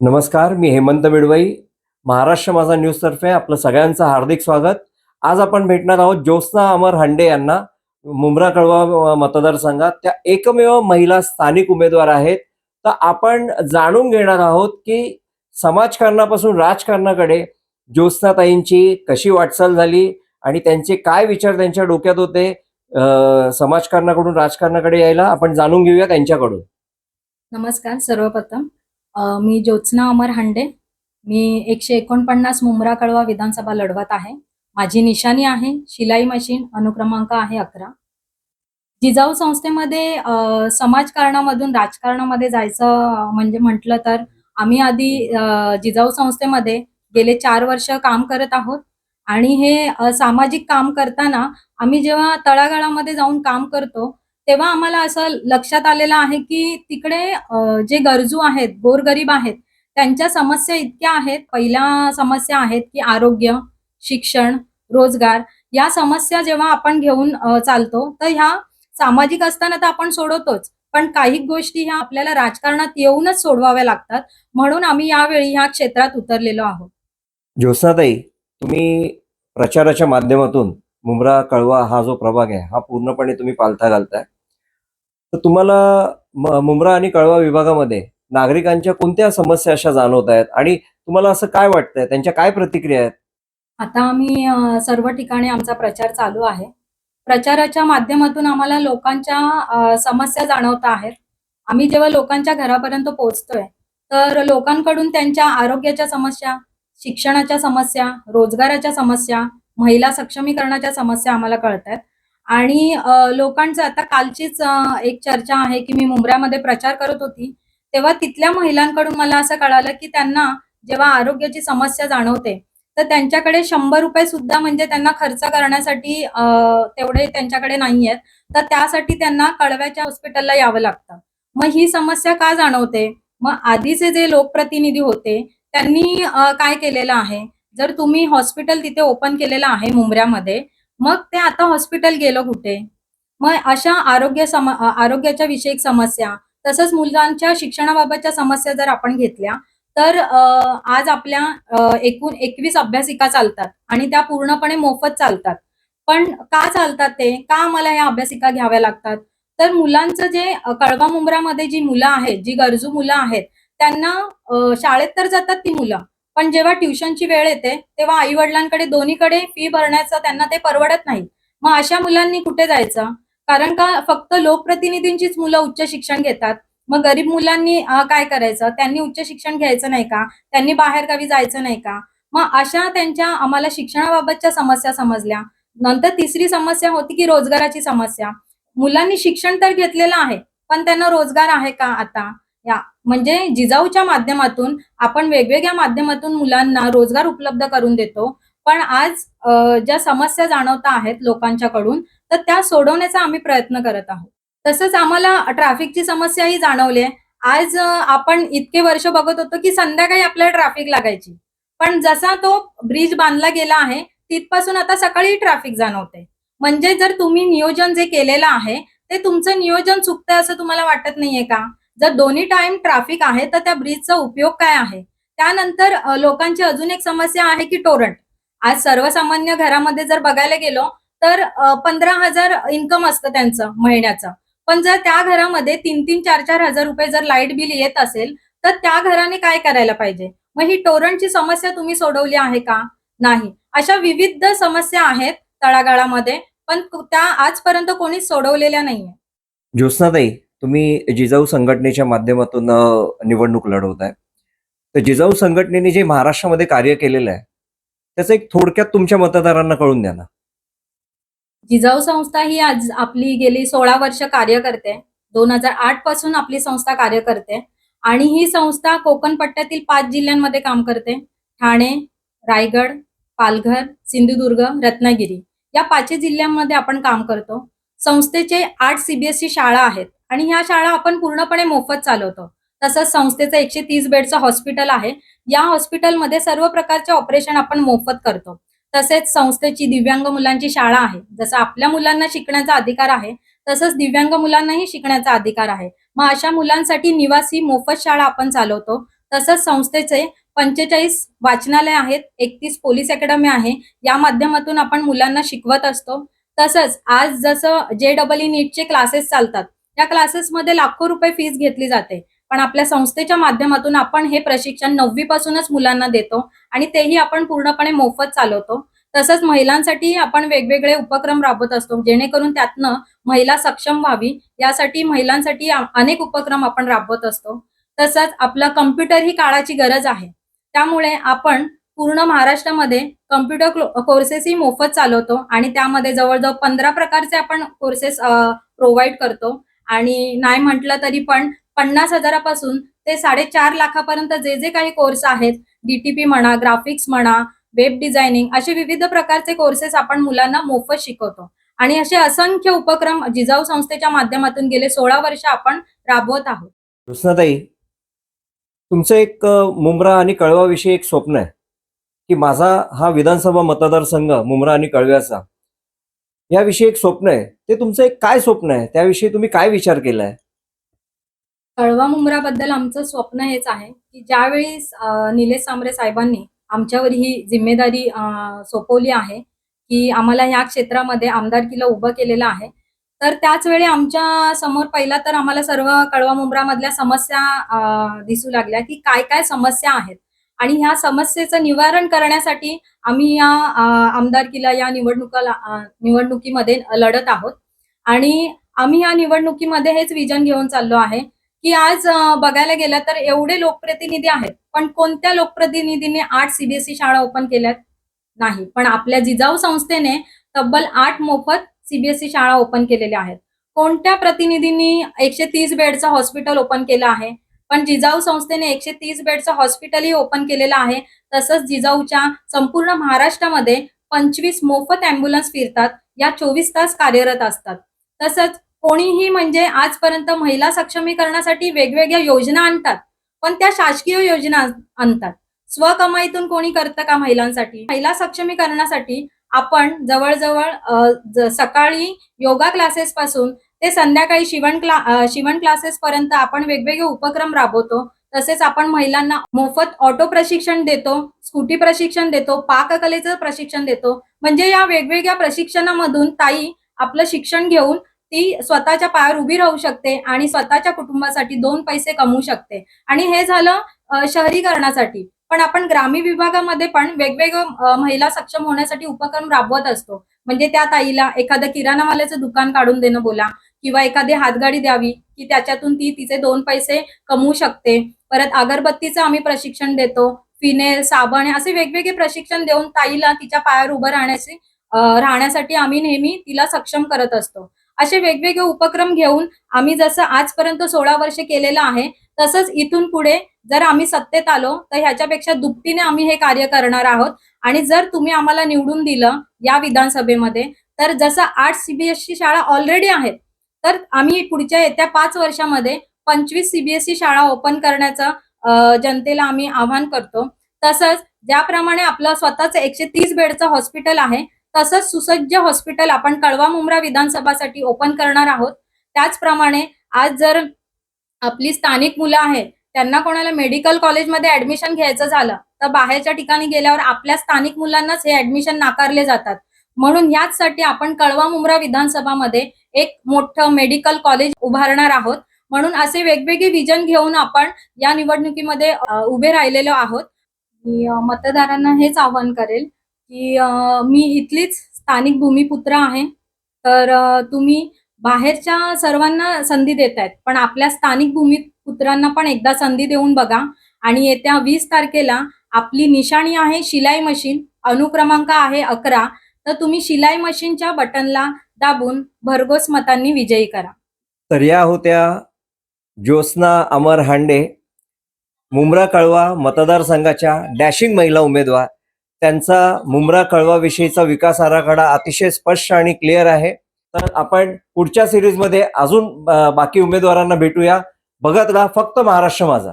नमस्कार मी हेमंत मिडवई महाराष्ट्र माझा न्यूजतर्फे आपलं सगळ्यांचं हार्दिक स्वागत. आज आपण भेटणार आहोत ज्योत्स्ना अमर हांडे यांना मुंब्रा कळवा मतदारसंघात. त्या एकमेव महिला स्थानिक उमेदवार आहेत. तर आपण जाणून घेणार आहोत की समाजकारणापासून राजकारणाकडे ज्योत्स्नाताईंची कशी वाटचाल झाली आणि त्यांचे काय विचार त्यांच्या डोक्यात होते समाजकारणाकडून राजकारणाकडे यायला. आपण जाणून घेऊया त्यांच्याकडून. नमस्कार सर्वप्रथम मी ज्योत्स्ना अमर हांडे. मी एकशे एकोणपन्नास मुंब्रा कळवा विधानसभा लढवत आहे. माझी निशाणी आहे शिलाई मशीन अनुक्रमांक आहे अकरा. जिजाऊ संस्थेमध्ये समाजकारणामधून राजकारणामध्ये जायचं म्हणजे म्हटलं तर आम्ही आधी जिजाऊ संस्थेमध्ये गेले चार वर्ष काम करत आहोत. आणि हे सामाजिक काम करताना आम्ही जेव्हा तळागाळामध्ये जाऊन काम करतो तेव्हा आम्हाला असं लक्षात आलेलं आहे की तिकडे जे गरजू आहेत गोरगरीब आहेत त्यांच्या समस्या इतक्या आहेत. पहिल्या समस्या आहेत की आरोग्य शिक्षण रोजगार. या समस्या जेव्हा आपण घेऊन चालतो तर ह्या सामाजिक असताना तर आपण सोडवतोच. पण काही गोष्टी ह्या आपल्याला राजकारणात येऊनच सोडवाव्या लागतात. म्हणून आम्ही यावेळी ह्या क्षेत्रात उतरलेलो आहोत. ज्योत्साताई तुम्ही प्रचाराच्या माध्यमातून मुंब्रा कळवा हा जो प्रभाग आहे हा पूर्णपणे तुम्ही पालथा घालताय. तर तुम्हाला मुंब्रा आणि कळवा विभागामध्ये नागरिकांच्या कोणत्या समस्या अशा जाणवत आहेत? आणि तुम्हाला असं काय वाटतंय? त्यांच्या काय प्रतिक्रिया आहेत? आता आम्ही सर्व ठिकाणी आमचा प्रचार चालू आहे. प्रचाराच्या माध्यमातून आम्हाला लोकांच्या समस्या जाणवता आहेत. आम्ही जेव्हा लोकांच्या घरापर्यंत पोहोचतोय तर लोकांकडून त्यांच्या आरोग्याच्या समस्या शिक्षणाच्या समस्या रोजगाराच्या समस्या महिला सक्षमीकरणाच्या समस्या आम्हाला कळत आहेत आणि लोकांचं आता कालचीच एक चर्चा आहे की मी मुंबऱ्यामध्ये प्रचार करत होती. तेव्हा तिथल्या महिलांकडून मला असं कळालं की त्यांना जेव्हा आरोग्याची समस्या जाणवते तर त्यांच्याकडे शंभर रुपये सुद्धा म्हणजे त्यांना खर्च करण्यासाठी तेवढे त्यांच्याकडे नाही आहेत. तर त्यासाठी त्यांना कळव्याच्या हॉस्पिटलला यावं लागतं. मग ही समस्या का जाणवते? मग आधीचे जे लोकप्रतिनिधी होते त्यांनी काय केलेलं आहे? जर तुम्ही हॉस्पिटल तिथे ओपन केलेलं आहे मुंबऱ्यामध्ये मग ते आता हॉस्पिटल गेलं कुठे? मग अशा आरोग्य सम आरोग्याच्या विषयक समस्या तसंच मुलांच्या शिक्षणाबाबतच्या समस्या जर आपण घेतल्या तर आज आपल्या एकूण एकवीस अभ्यासिका चालतात आणि त्या पूर्णपणे मोफत चालतात. पण का चालतात ते? का आम्हाला ह्या अभ्यासिका घ्याव्या लागतात? तर मुलांचं जे कळवा मुंब्रामध्ये जी मुलं आहेत जी गरजू मुलं आहेत त्यांना शाळेत तर जातात ती मुलं पण जेव्हा ट्युशनची वेळ येते तेव्हा आई वडिलांकडे दोन्हीकडे फी भरण्याचं त्यांना ते परवडत नाही. मग अशा मुलांनी कुठे जायचं? कारण का फक्त लोकप्रतिनिधींचीच मुलं उच्च शिक्षण घेतात. मग गरीब मुलांनी काय करायचं? त्यांनी उच्च शिक्षण घ्यायचं नाही का? त्यांनी बाहेरगावी जायचं नाही का? मग अशा त्यांच्या आम्हाला शिक्षणाबाबतच्या समस्या समजल्या. नंतर तिसरी समस्या होती की रोजगाराची समस्या. मुलांनी शिक्षण तर घेतलेलं आहे पण त्यांना रोजगार आहे का आता? या. म्हणजे जिजाऊच्या माध्यमातून आपण वेगवेगळ्या माध्यमातून मुलांना रोजगार उपलब्ध करून देतो. पण आज ज्या समस्या जाणवता आहेत लोकांच्याकडून तर त्या सोडवण्याचा आम्ही प्रयत्न करत आहोत. तसंच आम्हाला ट्रॅफिकची समस्याही जाणवली आहे. आज आपण इतके वर्ष बघत होतो की संध्याकाळी आपल्याला ट्रॅफिक लागायची. पण जसा तो ब्रिज बांधला गेला आहे तिथपासून आता सकाळी ट्रॅफिक जाणवते म्हणजे जर तुम्ही नियोजन जे केलेलं आहे ते तुमचं नियोजन चुकतंय असं तुम्हाला वाटत नाहीये का? जर दोन्ही टाइम ट्रॅफिक आहे तर त्या ब्रिजचा उपयोग काय आहे? त्यानंतर लोकांची अजून एक समस्या आहे की टोरंट आज सर्वसामान्य घरामध्ये जर बघायला गेलो तर पंधरा हजार इन्कम असतं त्यांचं महिन्याचं. पण जर त्या घरामध्ये तीन तीन चार चार हजार रुपये जर लाइट बिल येत असेल तर त्या घराने काय करायला पाहिजे? मग ही टोरंटची समस्या तुम्ही सोडवली आहे का? नाही. अशा विविध समस्या आहेत तळागाळामध्ये पण त्या आजपर्यंत कोणी सोडवलेल्या नाहीये. ज्योत्नाताई तुम्ही जिजाऊ संघटनेच्या माध्यमातून निवडणूक लढवत आहे तर जिजाऊ संघटनेने जे महाराष्ट्रामध्ये कार्य केलेलं आहे त्याचं एक थोडक्यात तुमच्या मतदारांना कळून द्या ना. जिजाऊ संस्था ही आज आपली गेली सोळा वर्ष कार्य करते. दोन हजार आठपासून आपली संस्था कार्य करते. आणि ही संस्था कोकण पट्ट्यातील पाच जिल्ह्यांमध्ये काम करते. ठाणे रायगड पालघर सिंधुदुर्ग रत्नागिरी. या पाचही जिल्ह्यांमध्ये आपण काम करतो. संस्थेचे आठ सीबीएसई शाळा आहेत. आणि ह्या शाळा आपण पूर्णपणे मोफत चालवतो. तसंच संस्थेचं एकशे तीस बेडचं हॉस्पिटल आहे. या हॉस्पिटलमध्ये सर्व प्रकारचे ऑपरेशन आपण मोफत करतो. तसेच संस्थेची दिव्यांग मुलांची शाळा आहे. जसं आपल्या मुलांना शिकण्याचा अधिकार आहे तसंच दिव्यांग मुलांनाही शिकण्याचा अधिकार आहे. मग अशा मुलांसाठी निवासी मोफत शाळा आपण चालवतो. तसंच संस्थेचे पंचेचाळीस वाचनालय आहेत एकतीस पोलीस अकॅडमी आहे. या माध्यमातून आपण मुलांना शिकवत असतो. तसंच आज जसं जे डबल ई नीटचे क्लासेस चालतात त्या क्लासेसमध्ये लाखो रुपये फीस घेतली जाते. पण आपल्या संस्थेच्या माध्यमातून आपण हे प्रशिक्षण नववी पासूनच मुलांना देतो आणि तेही आपण पूर्णपणे मोफत चालवतो. तसंच महिलांसाठी आपण वेगवेगळे उपक्रम राबवत असतो जेणेकरून त्यातनं महिला सक्षम व्हावी. यासाठी महिलांसाठी अनेक उपक्रम आपण राबवत असतो. तसंच आपलं कम्प्युटर ही काळाची गरज आहे. त्यामुळे आपण पूर्ण महाराष्ट्रामध्ये कम्प्युटर कोर्सेसही मोफत चालवतो आणि त्यामध्ये जवळजवळ पंधरा प्रकारचे आपण कोर्सेस प्रोव्हाइड करतो. आणि नाही म्हटलं तरी पण पन्नास हजारापासून ते साडेचार लाखापर्यंत जे जे काही कोर्स आहेत डीटीपी म्हणा ग्राफिक्स म्हणा वेब डिझायनिंग असे विविध प्रकारचे कोर्सेस आपण मुलांना मोफत शिकवतो. आणि असे असंख्य उपक्रम जिजाऊ संस्थेच्या माध्यमातून गेले सोळा वर्ष आपण राबवत आहोत. कृष्णाताई तुमचं एक मुंब्रा आणि कळवाविषयी एक स्वप्न आहे की माझा हा विधानसभा मतदारसंघ मुंब्रा आणि कळव्याचा. याविषयी एक स्वप्न आहे ते तुमचं एक काय स्वप्न आहे? त्याविषयी तुम्ही काय विचार केलाय? कळवा मुंबराबद्दल आमचं स्वप्न हेच आहे की ज्यावेळी अं, निलेश सांबरे साहेबांनी आमच्यावर ही जिम्मेदारी अं, सोपवली आहे की आम्हाला ह्या क्षेत्रामध्ये आमदारकीला उभं केलेलं आहे तर त्याच वेळी आमच्यासमोर पहिला तर आम्हाला सर्व कळवा मुंबरामधल्या समस्या अं, दिसू लागल्या की काय काय समस्या आहेत. आणि ह्या समस्येचं निवारण करण्यासाठी आम्ही या आमदारकीला या निवडणुकाला निवडणुकीमध्ये लढत आहोत. आणि आम्ही या निवडणुकीमध्ये हेच विजन घेऊन चाललो आहे की आज बघायला गेलं तर एवढे लोकप्रतिनिधी आहेत पण कोणत्या लोकप्रतिनिधीने आठ सीबीएसई शाळा ओपन केल्यात? नाही. पण आपल्या जिजाऊ संस्थेने तब्बल आठ मोफत सीबीएसई शाळा ओपन केलेल्या आहेत. कोणत्या प्रतिनिधींनी एकशे तीस बेडचं हॉस्पिटल ओपन केलं आहे? पण जिजाऊ संस्थेने एकशे तीस बेडचं हॉस्पिटलही ओपन केलेलं आहे. तसंच जिजाऊच्या संपूर्ण महाराष्ट्रामध्ये पंचवीस मोफत अँब्युलन्स फिरतात या चोवीस तास कार्यरत असतात. तसंच कोणीही म्हणजे आजपर्यंत महिला सक्षमीकरणासाठी वेगवेगळ्या योजना आणतात पण त्या शासकीय योजना आणतात. स्वकमाईतून कोणी करतं का महिलांसाठी? महिला सक्षमीकरणासाठी आपण जवळजवळ सकाळी योगा क्लासेस पासून ते संध्याकाळी शिवण क्ला शिवण क्लासेस पर्यंत आपण वेगवेगळे उपक्रम राबवतो. तसेच आपण महिलांना मोफत ऑटो प्रशिक्षण देतो स्कूटी प्रशिक्षण देतो पाककलेचं प्रशिक्षण देतो. म्हणजे या वेगवेगळ्या प्रशिक्षणामधून ताई आपलं शिक्षण घेऊन ती स्वतःच्या पायावर उभी राहू शकते आणि स्वतःच्या कुटुंबासाठी दोन पैसे कमवू शकते. आणि हे झालं शहरीकरणासाठी. पण आपण ग्रामीण विभागामध्ये पण वेगवेगळं महिला सक्षम होण्यासाठी उपक्रम राबवत असतो. म्हणजे त्या ताईला एखादं किराणावाल्याचं दुकान काढून देणं बोला किंवा एखादी हातगाडी द्यावी की त्याच्यातून ती तिचे दोन पैसे कमवू शकते. परत अगरबत्तीचं आम्ही प्रशिक्षण देतो फिनेल साबण असे वेगवेगळे प्रशिक्षण देऊन ताईला तिच्या पायावर उभं राहण्याचे राहण्यासाठी आम्ही नेहमी तिला सक्षम करत असतो. असे वेगवेगळे उपक्रम घेऊन आम्ही जसं आजपर्यंत सोळा वर्ष केलेलं आहे तसंच इथून पुढे जर आम्ही सत्तेत आलो तर ह्याच्यापेक्षा दुपटीने आम्ही हे कार्य करणार आहोत. आणि जर तुम्ही आम्हाला निवडून दिलं या विधानसभेमध्ये तर जसं आठ सीबीएसई शाळा ऑलरेडी आहेत तर आम्ही पुढच्या येत्या पाच वर्षामध्ये पंचवीस सीबीएसई शाळा ओपन करण्याचं जनतेला आम्ही आव्हान करतो. तसंच ज्याप्रमाणे आपलं स्वतःच एकशे तीस बेडचं हॉस्पिटल आहे तसंच सुसज्ज हॉस्पिटल आपण कळवा मुंब्रा विधानसभासाठी ओपन करणार आहोत. त्याचप्रमाणे आज जर आपली स्थानिक मुलं आहेत त्यांना कोणाला मेडिकल कॉलेजमध्ये ऍडमिशन घ्यायचं झालं तर बाहेरच्या ठिकाणी गेल्यावर आपल्या स्थानिक मुलांनाच हे ऍडमिशन नाकारले जातात. म्हणून याचसाठी आपण कळवा मुंब्रा विधानसभामध्ये एक मोठं मेडिकल कॉलेज उभारणार आहोत. म्हणून असे वेगवेगळे विजन घेऊन आपण या निवडणुकीमध्ये उभे राहिलेलो आहोत. मी मतदारांना हेच आवाहन करेल की मी इथलीच स्थानिक भूमिपुत्र आहे. तर तुम्ही बाहेरच्या सर्वांना संधी देत आहेत पण आपल्या स्थानिक भूमिपुत्रांना पण एकदा संधी देऊन बघा. आणि येत्या वीस तारखेला आपली निशाणी आहे शिलाई मशीन अनुक्रमांक आहे अकरा. तर तुम्ही शिलाई मशीनच्या बटनला दाबून भरघोस मतांनी विजयी करा. तर या होत्या ज्योत्स्ना अमर हांडे मुंब्रा कळवा मतदारसंघाच्या डॅशिंग महिला उमेदवार. त्यांचा मुंब्रा कळवा विषयीचा विकास आराखडा अतिशय स्पष्ट आणि क्लिअर आहे. तर आपण पुढच्या सिरीजमध्ये अजून बाकी उमेदवारांना भेटूया. बघत राहा फक्त महाराष्ट्र माझा.